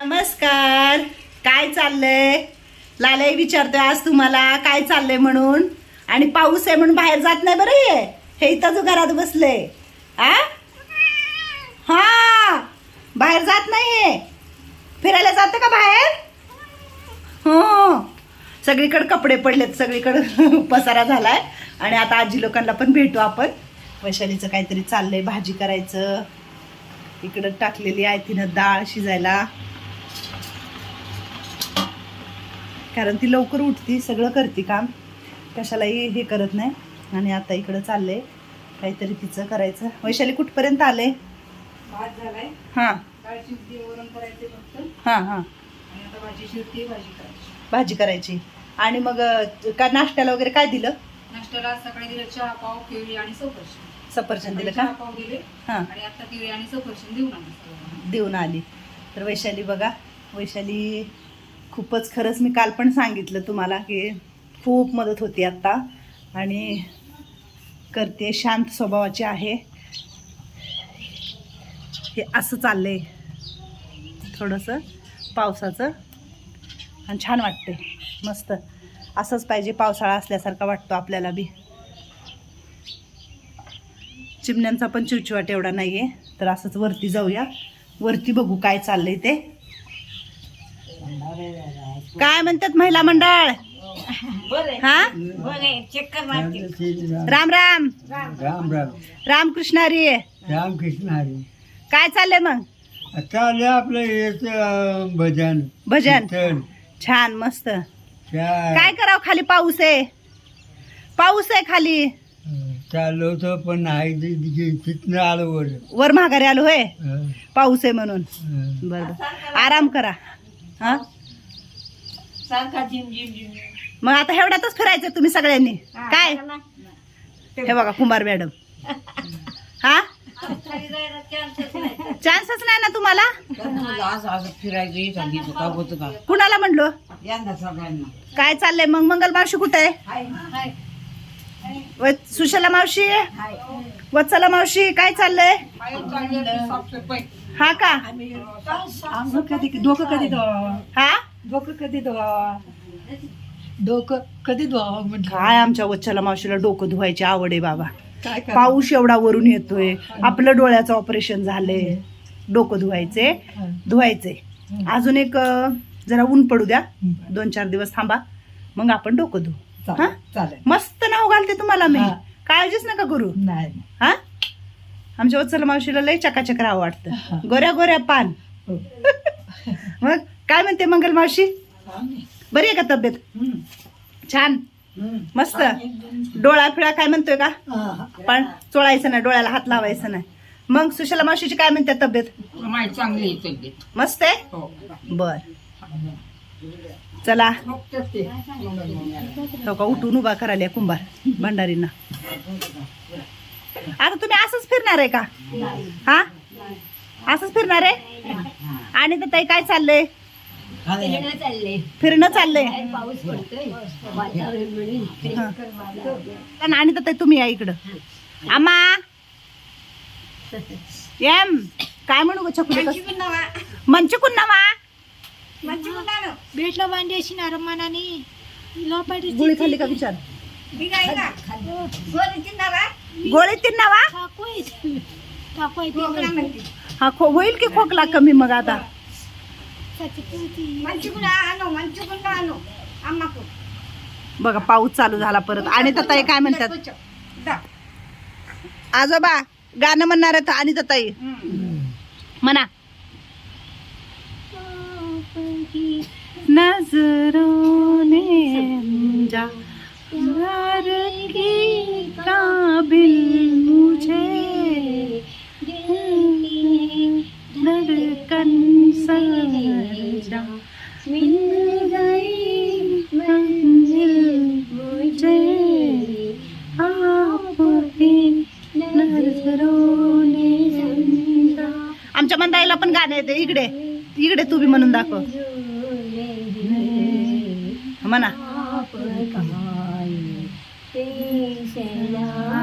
नमस्कार. काय चाललंय? लालाई विचारतोय आज तुम्हाला काय चाललंय म्हणून? आणि पाऊस आहे म्हणून बाहेर जात नाही बरं हे. हे इथं जो घरात बसले आ? हा. बाहेर जात नाही फिरायला जातं का बाहेर? हो. सगळीकडे कपडे पडलेत सगळीकडे पसारा झालाय. आणि आता आजी लोकांना पण भेटू आपण. वैशालीचं काहीतरी चाललंय भाजी करायचं. इकडं टाकलेली आहे तिनं डाळ शिजायला. कारण ती लवकर उठती सगळं करते काम. कशालाही हे करत नाही. आणि आता इकडं चाललंय. काहीतरी तिचं करायचं. वैशाली कुठपर्यंत आले? भात झालाय. हां. हां हां. भाजी करायची. भाजी करायची. आणि मग का नाश्त्याला वगैरे काय दिलं? नाश्त्याला सकाळी दिलं चहा पाव केळी आणि सफरचंद. सफरचंद दिलं का? पाव दिले. हां. आणि आता केळी आणि सफरचंद देऊन आले देऊन आली. तर वैशाली बघा. वैशाली खूपच खरंच मी काल पण सांगितलं तुम्हाला की खूप मदत होती आत्ता. आणि करते शांत स्वभावाची आहे. हे असं चाललंय. थोडंसं पावसाचं. आणि छान वाटते मस्त. असंच पाहिजे पावसाळा असल्यासारखा वाटतो आपल्याला बी. चिमण्यांचा पण चिवचिवाट एवढा नाही आहे तर असंच वरती जाऊया. वरती बघू काय चाललंय ते. काय म्हणतात महिला मंडळ? हा? राम राम. राम. राम रामकृष्ण हरी. रामकृष्ण हरी. काय चाललंय मग? चाललंय आपलं अं, भजन. भजन. छान मस्त. काय करावं खाली पाऊस आहे? पाऊस आहे खाली. चाललो होतो पण नाही तिथनं आलो वर. वर माघारी आलो होय. पाऊस आहे म्हणून. बरोबर आराम करा. हा? मग आता एवढ्यातच फिरायचं तुम्ही सगळ्यांनी. काय? हे बघा कुंभार मॅडम. हा? चान्सच नाही ना तुम्हाला? आज आज फिरायचं सांगितलं का होतं का कुणाला म्हणलो? यंदा सगळ्यांना काय चाललंय? मग मंगल मावशी कुठे आहे? व- सुशला मावशी? वत्सला मावशी काय चाललंय? हा का? कधी डोकं कधी हा? डोकं कधी डोकं कधी काय आमच्या वत्सला मावशीला डोकं धुवायची आवड आहे बाबा. काय पाऊस एवढा वरून येतोय. आपलं डोळ्याचं ऑपरेशन झालंय. डोकं धुवायचे धुवायचे. अजून एक जरा ऊन पडू द्या. दोन चार दिवस थांबा. मग आपण डोकं धुवू हा? मस्त नाव घालते तुम्हाला मी. काळजीच नका करू. नाही. हा? आमच्या वत्सला मावशीला लय चकाचक राहावं वाटतं. गोऱ्या गोऱ्या पान. मग काय म्हणते मंगल मावशी? बरी आहे का तब्येत. छान. मस्त. डोळा फिळा काय म्हणतोय का. पण चोळायचं नाही डोळ्याला हात लावायचं नाही. मग सुशला मावशीची काय म्हणते तब्येत? माहिती चांगली तब्येत. मस्त आहे? हो. बर. चला. हो का उठून उभा करायला कुंभार भंडारींना. आता तुम्ही असंच फिरणार आहे का? हा? असंच फिरणार आहे? आणि तर ताई काय चाललंय? फिरणं चाललंय. हा. आणि तर ताई तुम्ही या इकडं. आम्हा एम काय म्हणू ग छकुली मंचकुन नावा भेटला बांड्याशी नारमानाने लोपाटी गोळी खाल्ली का विचार? गोळी तीन नावा? हा खो होईल की खोकला कमी मग आता? बघा पाऊस चालू झाला परत. आणि तर ताई काय म्हणतात? आजोबा गाणं म्हणणार आहेत आणि तर ताई म्हणा. नजरों ने जा. प्यार की काबिल मुझे। धड़कन सजा मिल गई मंजिल मुझे। आपकी नजरों ने आमच्या मंदाईला पण गाणं येते. इकडे इकडे तू बी म्हणून दाखव. म्हणा. ശരാ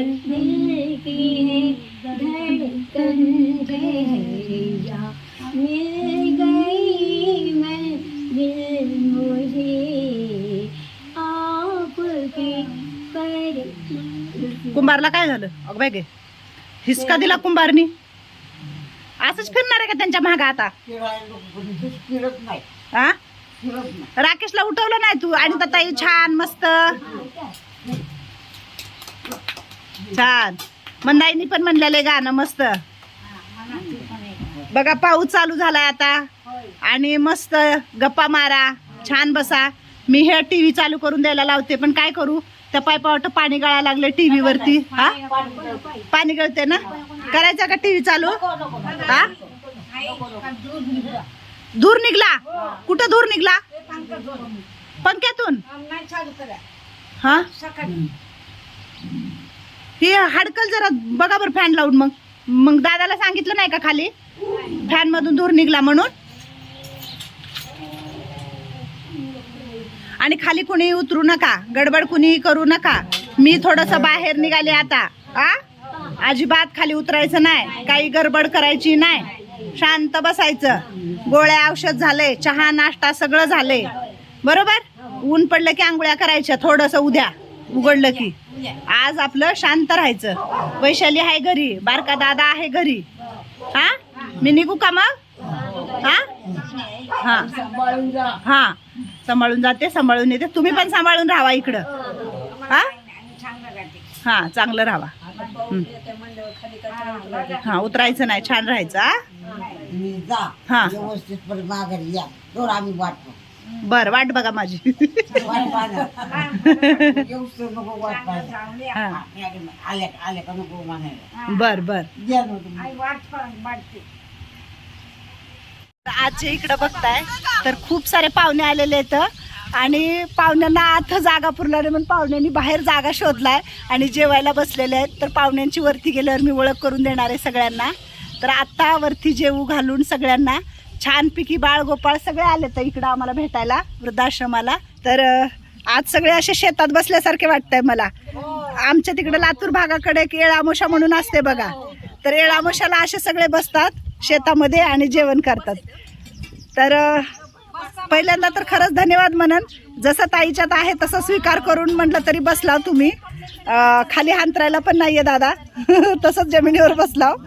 दिल की धड़कन मिल गई मुझे कर कुंभारला काय झालं? अग बाय गे हिसका दिला कुंभारनी. असंच फिरणार आहे का त्यांच्या मागा आता? फिरत नाही हा राकेशला उठवलं नाही तू आणि ताई छान मस्त. छान. मंदाईनी पण म्हणलेलं गाणं मस्त. बघा पाऊस चालू झालाय आता. आणि मस्त गप्पा मारा छान बसा. मी हे टी व्ही चालू करून द्यायला लावते पण काय करू? त्या पायपावट पाणी गळायला लागले टी वरती. हा? पाणी गळते ना? करायचं का टी व्ही चालू? हा? धूर निघला? कुठं धूर निघला? पंख्यातून? हा? हे हाडकल जरा बघा बरं फॅन लावून मग. मग दादाला सांगितलं नाही का खाली? फॅन मधून धूर निघला म्हणून. आणि खाली कुणी उतरू नका. गडबड कुणी करू नका. मी थोडस बाहेर निघाले आता. आ? अजिबात खाली उतरायचं नाही. काही गडबड करायची नाही. शांत बसायचं. गोळ्या औषध झाले चहा नाश्ता सगळं झाले. बरोबर? ऊन पडलं की आंघोळ्या करायच्या थोडस उद्या. उघडलं की. आज आपलं शांत राहायचं. वैशाली आहे घरी. बारका दादा आहे घरी. हा? मी निघू का मग? हा? हा. हा. सांभाळून जाते सांभाळून येते. तुम्ही पण सांभाळून राहा इकडं. हा? हा चांगलं राहा. हं. उतरायचं नाही. छान राहायचं हा? हा. बर वाट बघा माझी. बर बर. आजचे इकडं बघताय तर खूप सारे पाहुणे आलेले आहेत. आणि पाहुण्यांना आत जागा पुरला नाही म्हणून पाहुण्यांनी बाहेर जागा शोधलाय आणि जेवायला बसलेले आहेत. तर पाहुण्यांची वरती गेल्यावर मी ओळख करून देणार आहे सगळ्यांना. तर आत्ता वरती जेवू घालून सगळ्यांना. छानपैकी बाळ गोपाळ सगळे आले तर इकडं आम्हाला भेटायला वृद्धाश्रमाला. तर आज सगळे असे शेतात बसल्यासारखे वाटतंय मला. आमच्या तिकडे लातूर भागाकडे एक येळामोशा म्हणून असते बघा. तर येळामोशाला असे सगळे बसतात शेतामध्ये आणि जेवण करतात. तर पहिल्यांदा तर खरंच धन्यवाद म्हणन. जसं ताईच्यात आहे तसं स्वीकार करून म्हटलं तरी बसलाव तुम्ही. खाली हांतरायला पण नाहीये दादा. तसंच जमिनीवर बसलाव हो.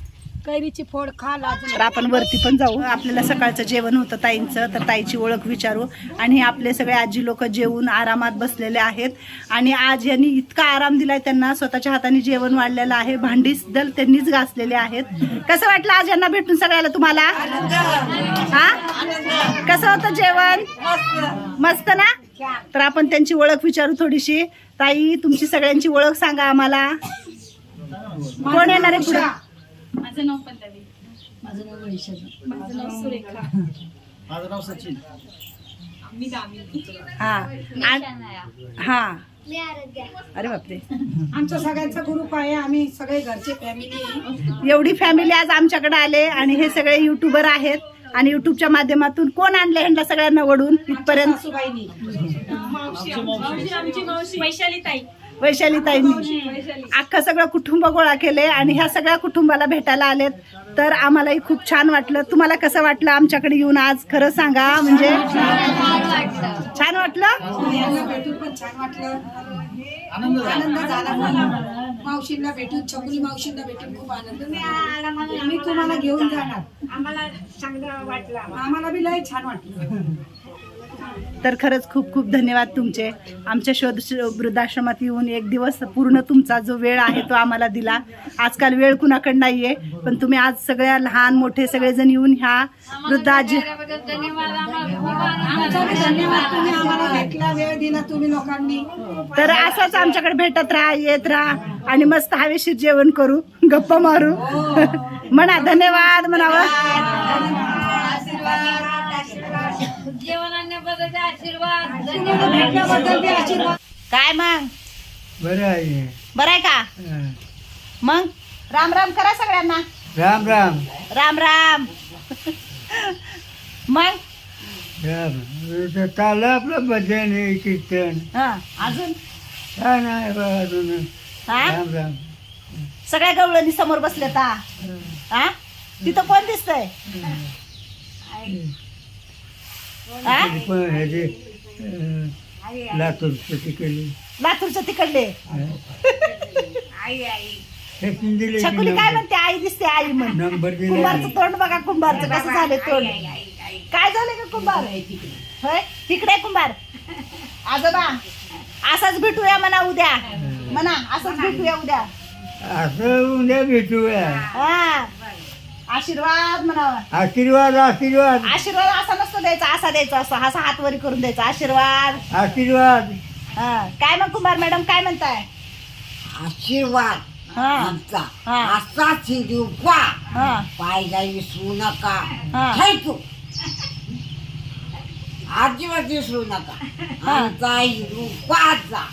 कैरीची फोड खा तर आपण वरती पण जाऊ. आपल्याला सकाळचं जेवण होतं ताईंचं तर ताईची ओळख विचारू. आणि आपले सगळे आजी लोक जेवून आरामात बसलेले आहेत. आणि आज यांनी इतका आराम दिलाय त्यांना. स्वतःच्या हाताने जेवण वाढलेलं आहे. भांडी दल त्यांनीच घासलेले आहेत. कसं वाटलं आज यांना भेटून सगळ्याला तुम्हाला? हा? कसं होतं जेवण? मस्त ना? तर आपण त्यांची ओळख विचारू थोडीशी. ताई तुमची सगळ्यांची ओळख सांगा आम्हाला. कोण येणार आहे पुढे? माझं नाव वैशाली हा. आणि- हा. अरे बापरे. आमचा सगळ्यांचा ग्रुप आहे. आम्ही सगळे घरचे फॅमिली एवढी फॅमिली आज आमच्याकडे आले आणि हे सगळे युट्यूबर आहेत. आणि युट्यूबच्या माध्यमातून कोण आणले ह्यांना सगळ्यांना वडून इथपर्यंत? सासूबाईनी. वैशाली. ताईंनी अख्खं सगळं कुटुंब गोळा केले आणि ह्या सगळ्या कुटुंबाला भेटायला आलेत. तर आम्हालाही खूप छान वाटलं. तुम्हाला कसं वाटलं आमच्याकडे येऊन आज? खरं सांगा म्हणजे? छान वाटलं? यांना भेटून पण छान वाटलं आनंद झाला पण मावशींना भेटून छकुली मावशींना भेटून खूप आनंद झाला मी तुम्हाला घेऊन जाणार. आम्हाला चांगलं वाटलं. आम्हाला बी लय छान वाटलं. तर खरंच खूप खूप धन्यवाद तुमचे. आमच्या शोध वृद्धाश्रमात येऊन एक दिवस पूर्ण तुमचा जो वेळ आहे तो आम्हाला दिला. आजकाल वेळ कुणाकडे नाही आहे पण तुम्ही आज सगळ्या लहान मोठे सगळेजण येऊन ह्या वृद्धाजी तर असंच आमच्याकडे भेटत राहा येत राहा आणि मस्त हवेशीर जेवण करू गप्पा मारू. म्हणा धन्यवाद म्हणावं. भेटल्याबद्दल बी आशीर्वाद काय मग? बरं आहे. बरं आहे का? हं. मग? राम राम करा सगळ्यांना. राम राम. राम राम. मग? राम. चाललं आपलं भजन हे कीर्तन. हा. अजून? काय नाही बा अजून. हा? राम राम. सगळ्या गवळणी समोर बसले ता हा. तिथं कोण दिसतंय? पण ह्याचे लातूरचं तिकडे लातूरच्या तिकडले हे दिले की छकुली काय नंबर म्हणते? आई दिसते आई म्हण. नंबर दिले कुंभारचं तोंड बघा कुंभारचं कसं झाले तोंड. काय झालं का कुंभार? होय? तिकडे कुंभार. आजोबा असाच भेटूया म्हणा उद्या. म्हणा असंच भेटूया उद्या. असं उद्या भेटूया. हा. आशीर्वाद म्हणावा. आशीर्वाद आशीर्वाद. आशीर्वाद द्यायचा असा द्यायचा असा. असा हात वरी करून द्यायचा. आशीर्वाद. आशीर्वाद. हा. काय मग कुंभार मॅडम काय म्हणताय? आशीर्वाद. हा. आमचा. हा. असाच हिरवा हा. पायला विसरू नका. हा. थँक्यू अजिबात विसरू नका. आमचा हिरवा जा